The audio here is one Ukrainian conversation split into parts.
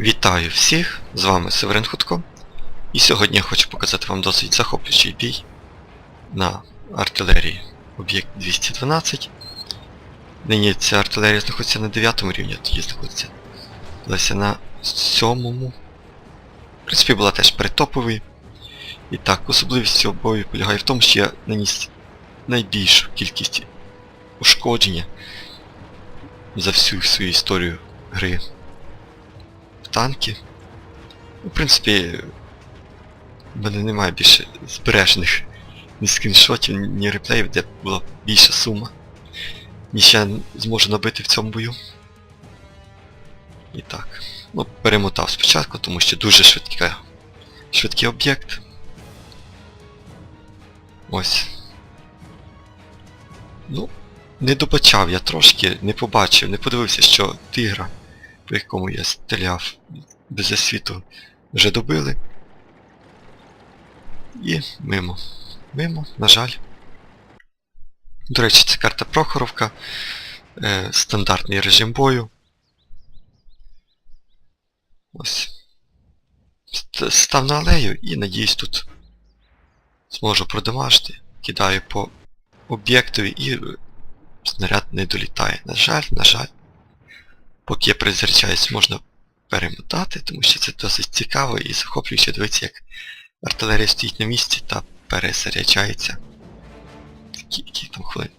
Вітаю всіх! З вами Северин Хутко. І сьогодні я хочу показати вам досить захоплюючий бій на артилерії об'єкт 212. Нині ця артилерія знаходиться на 9 рівні, тоді знаходиться Леся на 7. В принципі, була теж перетоповою. І так, особливість цього бою полягає в тому, що я наніс найбільшу кількість ушкодження за всю свою історію гри танки. Ну, В принципі, в мене немає більше збережених ні скріншотів, ні реплеїв, де була більша сума, ніж я зможу набити в цьому бою. І так. Ну, перемотав спочатку, тому що дуже швидка, швидкий об'єкт. Ось. Ну, не добачав я трошки, не побачив, не подивився, що тигра, по якому я стріляв без засвіту, вже добили. І мимо. Мимо, на жаль. До речі, це карта Прохоровка. Е, стандартний режим бою. Ось. Став на алею і надіюсь тут зможу продамажити. Кидаю по об'єктові і е, снаряд не долітає. На жаль, на жаль. Поки я перезаряджаюсь, можна перемотати, тому що це досить цікаво і захоплююче дивитися, як артилерія стоїть на місці та перезаряджається. Скільки там хвилин?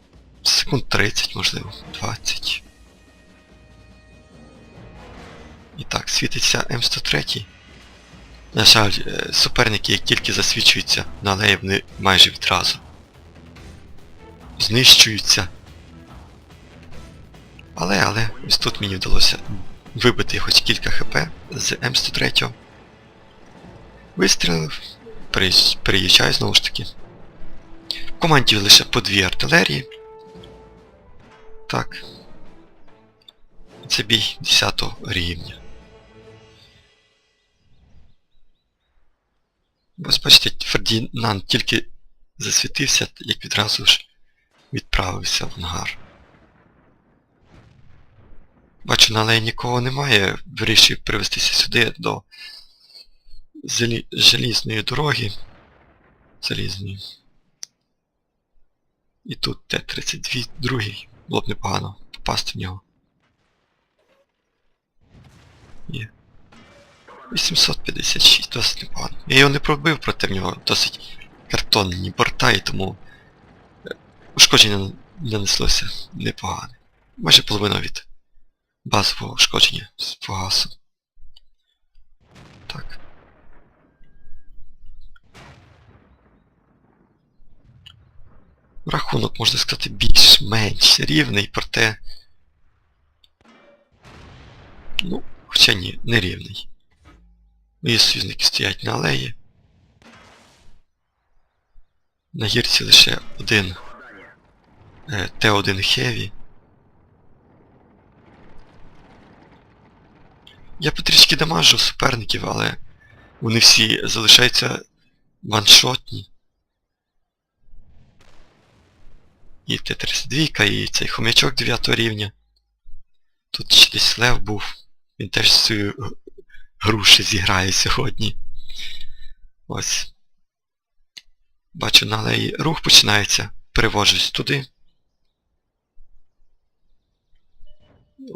Секунд 30, можливо, 20. І так, світиться М103. На жаль, е, суперники, як тільки засвічуються на алеї, вони майже відразу знищуються. Але, але, ось тут мені вдалося вибити хоч кілька хп з М103. Вистрілив, приїжджаю знову ж таки. В команді лише по дві артилерії. Так. Це бій 10 рівня. Ось бачите, Фердінанд тільки засвітився, як відразу ж відправився в ангар. Бачу, на алеї нікого немає, вирішив привестися сюди до зелі... желізної дороги. Залізної. І тут Т-32, другий. Було б непогано попасти в нього. Є. 856, досить непогано. Я його не пробив, проте в нього досить картонні борта, і тому е, ушкодження нанеслося непогане. Майже половина від базового ушкодження з фугасу. Так. Рахунок, можна сказати, більш-менш рівний, проте... Ну, хоча ні, не рівний. Мої союзники стоять на алеї. На гірці лише один е, Т1 Heavy. Я потрішки дамажу суперників, але вони всі залишаються ваншотні. І Т-32, і цей хомячок 9 рівня. Тут ще десь лев був. Він теж свою г- гру зіграє сьогодні. Ось. Бачу, на алеї рух починається. Переводжусь туди.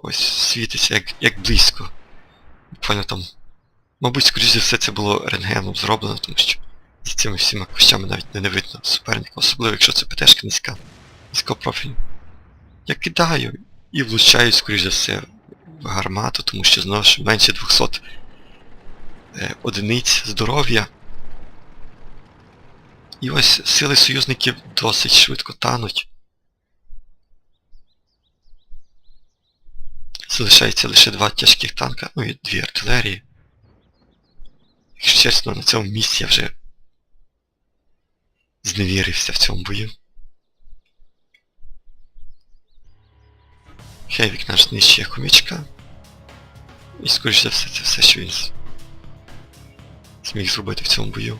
Ось світиться як, як близько. Буквально там. Мабуть, скоріш за все це було рентгеном зроблено, тому що за цими всіма кущами навіть не видно суперника, особливо якщо це ПТшка низька, низького профілю. Я кидаю і влучаю, скоріш за все, в гармату, тому що знову ж менше 200 е, одиниць здоров'я. І ось сили союзників досить швидко тануть. Залишається лише два тяжких танка, ну і дві артилерії. Якщо чесно, на цьому місці я вже зневірився в цьому бою. Хевік наш знищує хомячка. І скоріш за все це все, що він зміг зробити в цьому бою.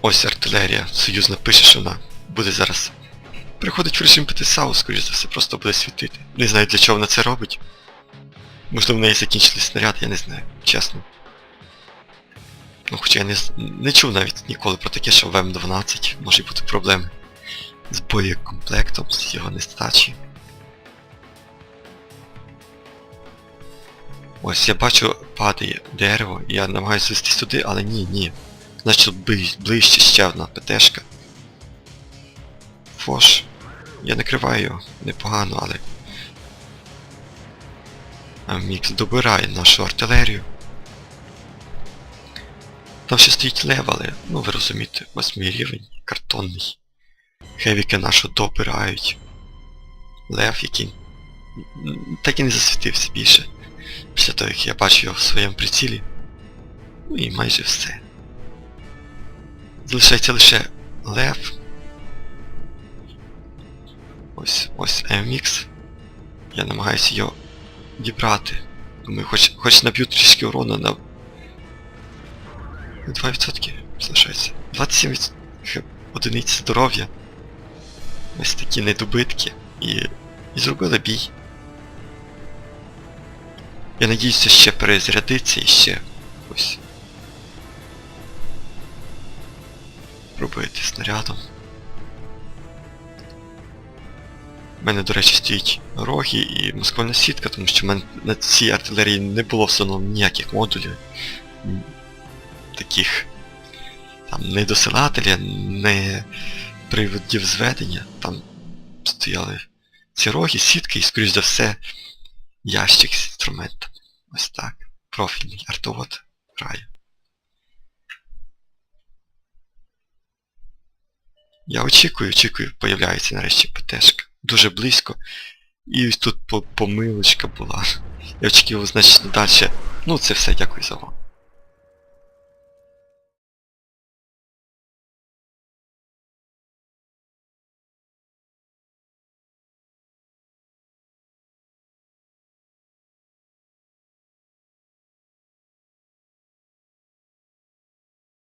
Ось артилерія. Союзна пише, що вона буде зараз переходить в режим ПТСАУ, скоріш за все, просто буде світити. Не знаю для чого вона це робить. Можливо, в неї закінчились снаряд, я не знаю, чесно. Ну хоча я не, не чув навіть ніколи про таке, що в М12 може бути проблеми з боєкомплектом, з його нестачі. Ось я бачу, падає дерево, я намагаюся звести сюди, але ні, ні. Значить ближче ще одна ПТшка. Фош. Я накриваю його непогано, але. А Мікс добирає нашу артилерію. Там ще стоїть лев, але, ну ви розумієте, восьмий рівень, картонний. Хевіки нашу добирають. Лев, який так і не засвітився більше. Після того, як я бачу його в своєму прицілі. Ну і майже все. Залишається лише лев. Ось ось MX. Я намагаюся його дібрати. Думаю, хоч, хоч наб'ю трішки урону на 2% залишається. 27 від... хе- одиниць здоров'я. Ось такі недобитки. І, і зробили бій. Я надіюся ще перезарядиться і ще ось. Пробити снарядом. У мене, до речі, стоїть роги і москвальна сітка, тому що в мене на цій артилерії не було встановлено ніяких модулів. Таких там не досилателя, не приводів зведення. Там стояли ці роги, сітки і, скоріш за все, ящик з інструментами. Ось так. Профільний артовод грає. Я очікую, очікую, появляється нарешті ПТшка. Дуже близько. І ось тут помилочка була. Я очікував значно далі. Ну це все, дякую за увагу.